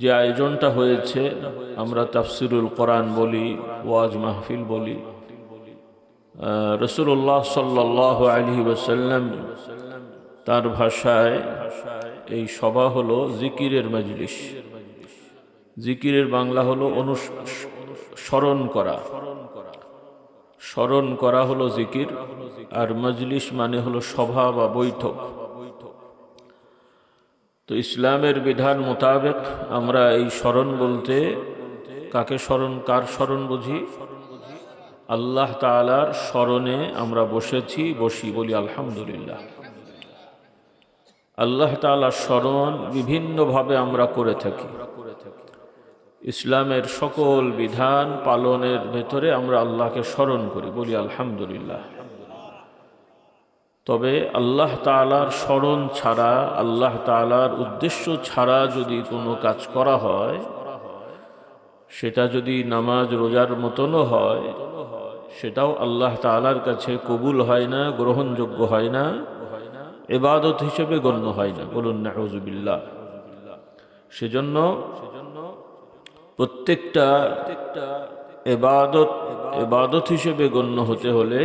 যে আয়োজনটা হয়েছে, আমরা তাফসিরুল কোরআন বলি, ওয়াজ মাহফিল বলি। রসুল্লাহ সাল্লাহ আলহি ওসাল্লাম তার ভাষায় এই সভা হলো জিকিরের মজলিস। জিকিরের বাংলা হলো অনুস্মরণ করা। স্মরণ করা হলো জিকির, আর মজলিস মানে হলো সভা বা বৈঠক। তো ইসলামের বিধান মোতাবেক আমরা এই স্মরণ বলতে কাকে স্মরণ, কার স্মরণ বুঝি? আল্লাহ তালার স্মরণে আমরা বসেছি, বসি বলি আলহামদুলিল্লাহ। আল্লাহ তালার স্মরণ বিভিন্নভাবে আমরা করে থাকি। ইসলামের সকল বিধান পালনের ভেতরে আমরা আল্লাহকে স্মরণ করি, বলি আলহামদুলিল্লাহ। তবে আল্লাহ তালার স্মরণ ছাড়া, আল্লাহ তালার উদ্দেশ্য ছাড়া যদি কোনো কাজ করা হয়, সেটা যদি নামাজ রোজার মতনও হয়, সেটাও আল্লাহ তালার কাছে কবুল হয় না, গ্রহণযোগ্য হয় না এবাদত হিসেবে গণ্য হয় না। বলুন না হজুবিল্লা সেজন্য প্রত্যেকটা এবাদত এবাদত হিসেবে গণ্য হতে হলে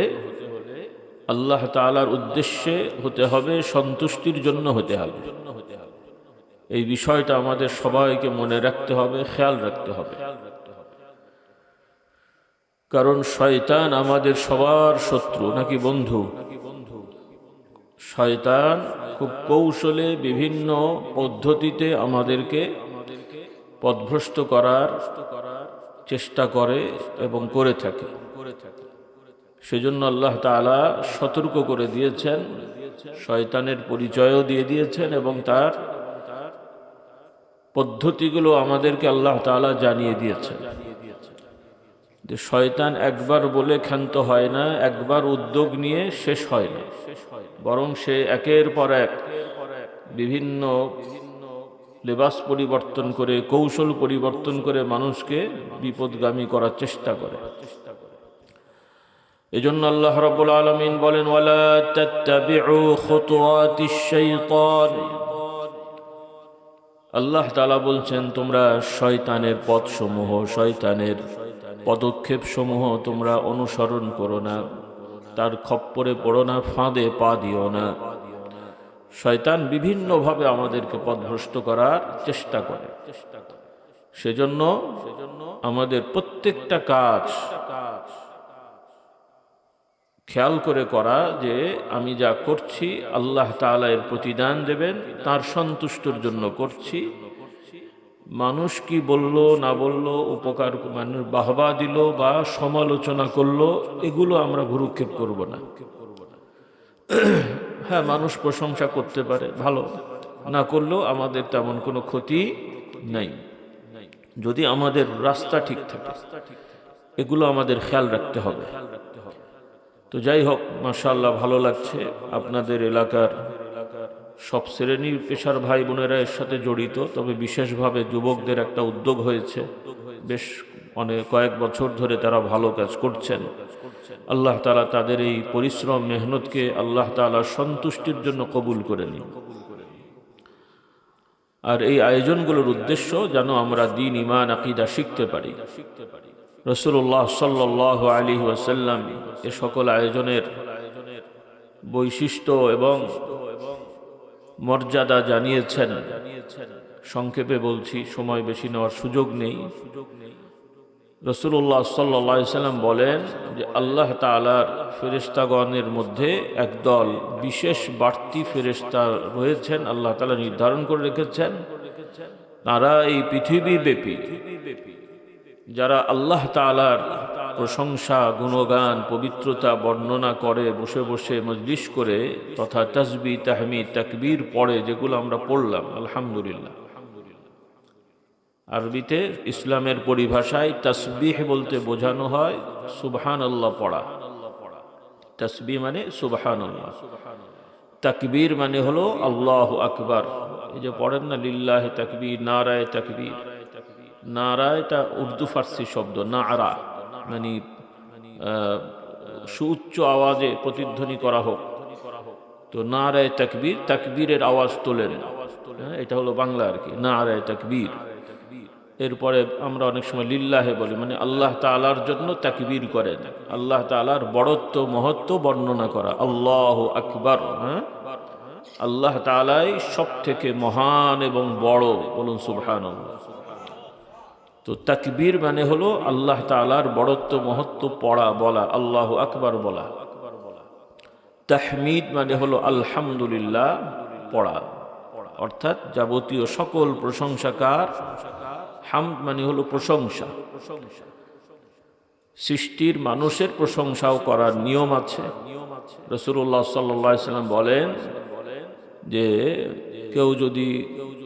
আল্লাহ তালার উদ্দেশ্যে হতে হবে, সন্তুষ্টির জন্য হতে হবে। এই বিষয়টা আমাদের সবাইকে মনে রাখতে হবে, খেয়াল রাখতে হবে। কারণ শয়তান আমাদের সবার শত্রু, নাকি বন্ধু? শয়তান খুব কৌশলে বিভিন্ন পদ্ধতিতে আমাদেরকে পদভ্রষ্ট করার চেষ্টা করে এবং করে থাকে। সেজন্য আল্লাহ তালা সতর্ক করে দিয়েছেন, শয়তানের পরিচয়ও দিয়ে দিয়েছেন এবং তার পদ্ধতিগুলো আমাদেরকে আল্লাহ তালা জানিয়ে দিয়েছেন। যে শয়তান একবার বলে ক্ষান্ত হয় না, একবার উদ্যোগ নিয়ে শেষ হয় না। বরং সে একের পর এক বিভিন্ন লেবাস পরিবর্তন করে, কৌশল পরিবর্তন করে মানুষকে বিপদগামী করার চেষ্টা করে। এজন্য আল্লাহ রাব্বুল আলামিন বলেন, ওয়ালা তাত্তাবিউ শাইতান আল্লাহ তাআলা বলছেন, তোমরা শয়তানের পথসমূহ, শয়তানের পদক্ষেপ সমূহ তোমরা অনুসরণ করো না। তার খপ্পরে পড়ো না, ফাঁদে পা দিও না। শয়তান বিভিন্নভাবে আমাদেরকে পথভ্রষ্ট করার চেষ্টা করে। সেজন্য আমাদের প্রত্যেকটা কাজ খেয়াল করে করা যে আমি যা করছি, আল্লাহ তালা এর প্রতিদান দেবেন, তার সন্তুষ্টর জন্য করছি। মানুষ কি বলল, না বলল, উপকার মানুষ বাহবা দিল বা সমালোচনা করল, এগুলো আমরা ভুরুক্ষেপ করব না। হ্যাঁ মানুষ প্রশংসা করতে পারে, ভালো। না করলেও আমাদের তেমন কোনো ক্ষতি নাই। যদি আমাদের রাস্তা ঠিক থাকে, এগুলো আমাদের খেয়াল রাখতে হবে। তো যাই হোক মাশাল্লাহ ভালো লাগছে আপনাদের এলাকার সব শ্রেণির পেশার ভাই বোনেরা এর সাথে জড়িত, তবে বিশেষভাবে যুবকদের একটা উদ্যোগ হয়েছে। বেশ অনেক কয়েক বছর ধরে তারা ভালো কাজ করছেন। আল্লাহ তালা তাদের এই পরিশ্রম, মেহনতকে আল্লাহ তালা সন্তুষ্টির জন্য কবুল করে নিন। আর এই আয়োজনগুলোর উদ্দেশ্য যেন আমরা দিন ইমান আকিদা শিখতে পারি। রসুল্লাহ সাল্লাহ আলী ওয়াসাল্লাম এ সকল আয়োজনের বৈশিষ্ট্য এবং মর্যাদা জানিয়েছেন। সংক্ষেপে বলছি, সময় বেশি নেওয়ার সুযোগ নেই। রসুল্লাহ সাল্লা সাল্লাম বলেন যে, আল্লাহ তালার ফেরেস্তাগণের মধ্যে একদল বিশেষ বাড়তি ফেরেস্তা রয়েছেন, আল্লাহ তালা নির্ধারণ করে রেখেছেন। তারা এই পৃথিবী ব্যাপী যারা আল্লাহ তালার প্রশংসা, গুণগান, পবিত্রতা বর্ণনা করে, বসে বসে মজলিস করে, তথা তসবি তাহমি তাকবীর পড়ে, যেগুলো আমরা পড়লাম, আলহামদুলিল্লাহ। আরবিতে ইসলামের পরিভাষায় তসবিহ বলতে বোঝানো হয় সুবহান আল্লাহ পড়া। তসবি মানে সুবহান আল্লাহ তাকবীর মানে হলো আল্লাহ আকবার। এই যে পড়েন না, লিল্লাহ তাকবীর, নারায় তাকবীর। নারায় এটা উর্দু ফার্সি শব্দ, নারা মানে সুউচ্চ আওয়াজে প্রতিধ্বনি করা হোক। তো নারায় তাকবীর, তাকবীরের আওয়াজ তোলেন। হ্যাঁ এটা হলো বাংলা আর কি না নারায় তাকবীর। এরপরে আমরা অনেক সময় লিল্লাহে বলি মানে আল্লাহ তালার জন্য তাকবীর করেন। আল্লাহ তালার বড়ত্ব, মহত্ব বর্ণনা করা। আল্লাহ আকবর হ্যাঁ? আল্লাহ তালাই সব থেকে মহান এবং বড়, বলুন সুবহান তো তাকবীর মানে হলো আল্লাহ তালার বড়ত্ব, মহত্ব পড়া, বলা, আল্লাহ আকবার বলা। তাহমিদ মানে হলো আলহামদুলিল্লাহ পড়া। অর্থাৎ যাবতীয় সকল প্রশংসাকার, হামদ মানে হলো প্রশংসা। সৃষ্টির মানুষের প্রশংসাও করার নিয়ম আছে। রসুল্লাহ সাল্লাম বলেন যে, কেউ যদি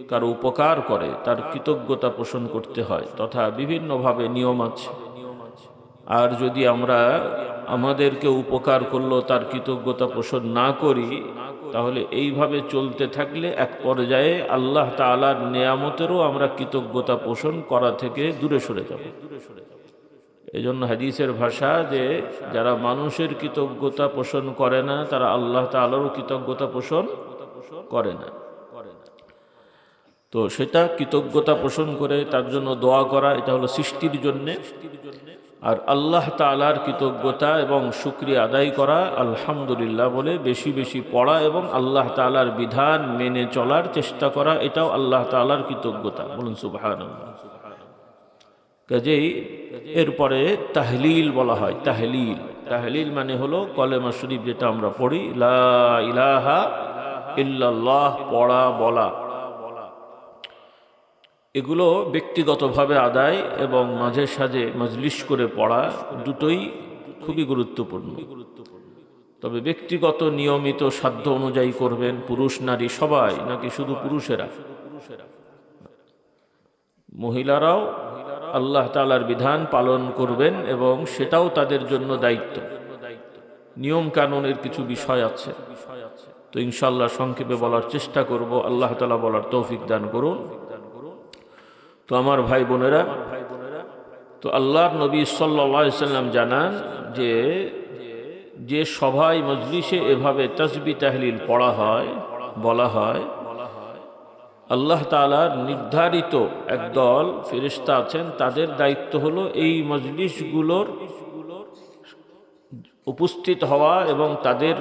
কারও উপকার করে, তার কৃতজ্ঞতা পোষণ করতে হয়, তথা বিভিন্নভাবে নিয়ম আছে। আর যদি আমরা আমাদেরকে উপকার করল তার কৃতজ্ঞতা পোষণ না করি, তাহলে এইভাবে চলতে থাকলে এক পর্যায়ে আল্লাহ তালার নেয়ামতেরও আমরা কৃতজ্ঞতা পোষণ করা থেকে দূরে সরে যাব। এই জন্য হাদিসের ভাষা যে, যারা মানুষের কৃতজ্ঞতা পোষণ করে না, তারা আল্লাহ তালারও কৃতজ্ঞতা পোষণ করে না। তো সেটা কৃতজ্ঞতা পোষণ করে তার জন্য দোয়া করা, এটা হলো সৃষ্টির জন্যে। আর আল্লাহ তালার কৃতজ্ঞতা এবং শুক্রিয়া আদায় করা আলহামদুলিল্লাহ বলে বেশি বেশি পড়া এবং আল্লাহ তালার বিধান মেনে চলার চেষ্টা করা, এটাও আল্লাহ তালার কৃতজ্ঞতা। বলুন সুবাহান কাজেই এরপরে তাহলিল বলা হয়, তাহলিল। তাহলিল মানে হলো কলেমা শরীফ যেটা আমরা পড়ি, লা ইলাহা ইল্লাল্লাহ, পড়া, বলা। এগুলো ব্যক্তিগতভাবে আদায় এবং মাঝে সাঝে মজলিস করে পড়া দুটোই খুবই গুরুত্বপূর্ণ। তবে ব্যক্তিগত নিয়মিত সাধ্য অনুযায়ী করবেন পুরুষ, নারী, সবাই, নাকি শুধু পুরুষেরা? মহিলারাও আল্লাহ তালার বিধান পালন করবেন এবং সেটাও তাদের জন্য দায়িত্ব। নিয়ম কানুনের কিছু বিষয় আছে। তো ইনশাল্লাহ সংক্ষেপে বলার চেষ্টা করব। আল্লাহ তালা বলার তৌফিক দান করুন। তো আমার ভাই বোনেরা, তো আল্লাহর নবী সাল্লা সাল্লাম জানান যে যে সভায়, মজলিসে এভাবে তসবি, তাহলিল পড়া হয়, বলা হয়, আল্লাহ তালার নির্ধারিত একদল ফেরিস্তা আছেন, তাদের দায়িত্ব হলো এই মজলিসগুলোর উপস্থিত হওয়া এবং তাদের